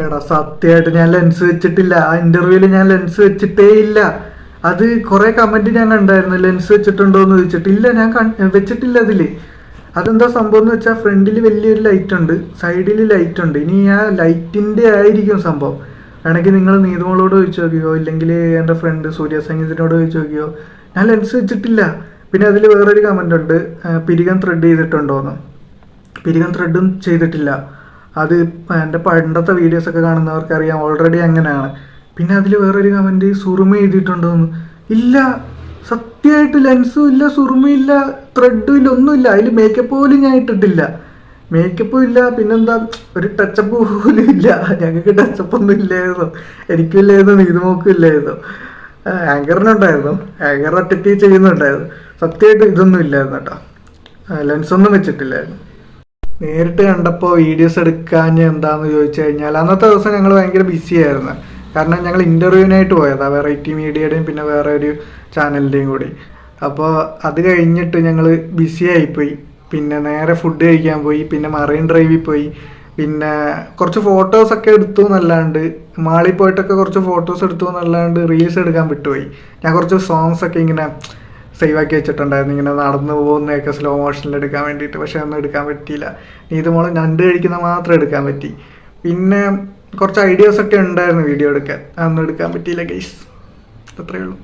എടാ സത്യമായിട്ട് ഞാൻ ലെൻസ് വെച്ചിട്ടില്ല. ആ ഇന്റർവ്യൂവിൽ ഞാൻ ലെൻസ് വെച്ചിട്ടേ ഇല്ല. അത് കുറെ കമന്റ് ഞാൻ കണ്ടായിരുന്നു. ലെൻസ് വെച്ചിട്ടുണ്ടോ എന്ന് ചോദിച്ചിട്ട്. ഇല്ല ഞാൻ വെച്ചിട്ടില്ല അതിൽ. അതെന്താ സംഭവം എന്ന് വെച്ചാൽ ഫ്രണ്ടിൽ വലിയൊരു ലൈറ്റ് ഉണ്ട്. സൈഡിൽ ലൈറ്റ് ഉണ്ട്. ഇനി ആ ലൈറ്റിന്റെ ആയിരിക്കും സംഭവം. വേണമെങ്കിൽ നിങ്ങൾ നീതുമോളോട് ചോദിച്ചു നോക്കിയോ ഇല്ലെങ്കിൽ എന്റെ ഫ്രണ്ട് സൂര്യ സംഗീതത്തിനോട് ചോദിച്ചു നോക്കിയോ ഞാൻ ലെൻസ് വെച്ചിട്ടില്ല. പിന്നെ അതിൽ വേറൊരു കമന്റ് ഉണ്ട്. പിരികം ത്രെഡ് ചെയ്തിട്ടുണ്ടോന്ന്. പിരികം ത്രെഡും ചെയ്തിട്ടില്ല. അത് എന്റെ പണ്ടത്തെ വീഡിയോസ് ഒക്കെ കാണുന്നവർക്ക് അറിയാം ഓൾറെഡി അങ്ങനെയാണ്. പിന്നെ അതിൽ വേറൊരു കമന്റ് സുറുമ എഴുതിയിട്ടുണ്ടോന്ന്. ഇല്ല സത്യമായിട്ട് ലെൻസും ഇല്ല സുറുമയില്ല ത്രെഡും ഇല്ല ഒന്നുമില്ല. അതിൽ മേക്കപ്പ് പോലും ഞാൻ ഇട്ടിട്ടില്ല. മേക്കപ്പും ഇല്ല പിന്നെന്താ ഒരു ടച്ചപ്പ് പോലും ഇല്ല. ഞങ്ങൾക്ക് ടച്ചപ്പ് ഒന്നും ഇല്ലായിരുന്നു. എനിക്കും ഇല്ലായിരുന്നു നീതുമോക്കും ഇല്ലായിരുന്നു. ആങ്കറിനുണ്ടായിരുന്നു ആങ്കർ ഒറ്റയ്ക്ക് ചെയ്യുന്നുണ്ടായിരുന്നു. സത്യമായിട്ട് ഇതൊന്നും ഇല്ലായിരുന്നു കേട്ടോ. ലെൻസ് ഒന്നും വെച്ചിട്ടില്ലായിരുന്നു. നേരിട്ട് കണ്ടപ്പോൾ വീഡിയോസ് എടുക്കാൻ എന്താന്ന് ചോദിച്ചു കഴിഞ്ഞാൽ അന്നത്തെ ദിവസം ഞങ്ങൾ ഭയങ്കര ബിസി ആയിരുന്നു. കാരണം ഞങ്ങൾ ഇന്റർവ്യൂവിനായിട്ട് പോയതാ വെറൈറ്റി മീഡിയയുടെയും പിന്നെ വേറെ ഒരു ചാനലിന്റെയും കൂടി. അപ്പോൾ അത് കഴിഞ്ഞിട്ട് ഞങ്ങൾ ബിസി ആയിപ്പോയി. പിന്നെ നേരെ ഫുഡ് കഴിക്കാൻ പോയി പിന്നെ മറൈൻ ഡ്രൈവിൽ പോയി. പിന്നെ കുറച്ച് ഫോട്ടോസൊക്കെ എടുത്തു എന്നല്ലാണ്ട് മാളിൽ പോയിട്ടൊക്കെ കുറച്ച് ഫോട്ടോസ് എടുത്തു എന്നല്ലാണ്ട് റീൽസ് എടുക്കാൻ വിട്ടുപോയി. ഞാൻ കുറച്ച് സോങ്സ് ഒക്കെ ഇങ്ങനെ സേവ് ആക്കി വെച്ചിട്ടുണ്ടായിരുന്നു. ഇങ്ങനെ നടന്നു പോകുന്നതൊക്കെ സ്ലോ മോഷനിൽ എടുക്കാൻ വേണ്ടിയിട്ട്. പക്ഷെ ഒന്നും എടുക്കാൻ പറ്റിയില്ല. ഇത് മോളെ ഞണ്ട് കഴിക്കുന്ന മാത്രം എടുക്കാൻ പറ്റി. പിന്നെ കുറച്ച് ഐഡിയാസ് ഒക്കെ ഉണ്ടായിരുന്നു വീഡിയോ എടുക്കാൻ. അതൊന്നും എടുക്കാൻ പറ്റിയില്ല ഗൈസ് അത്രയേ ഉള്ളൂ.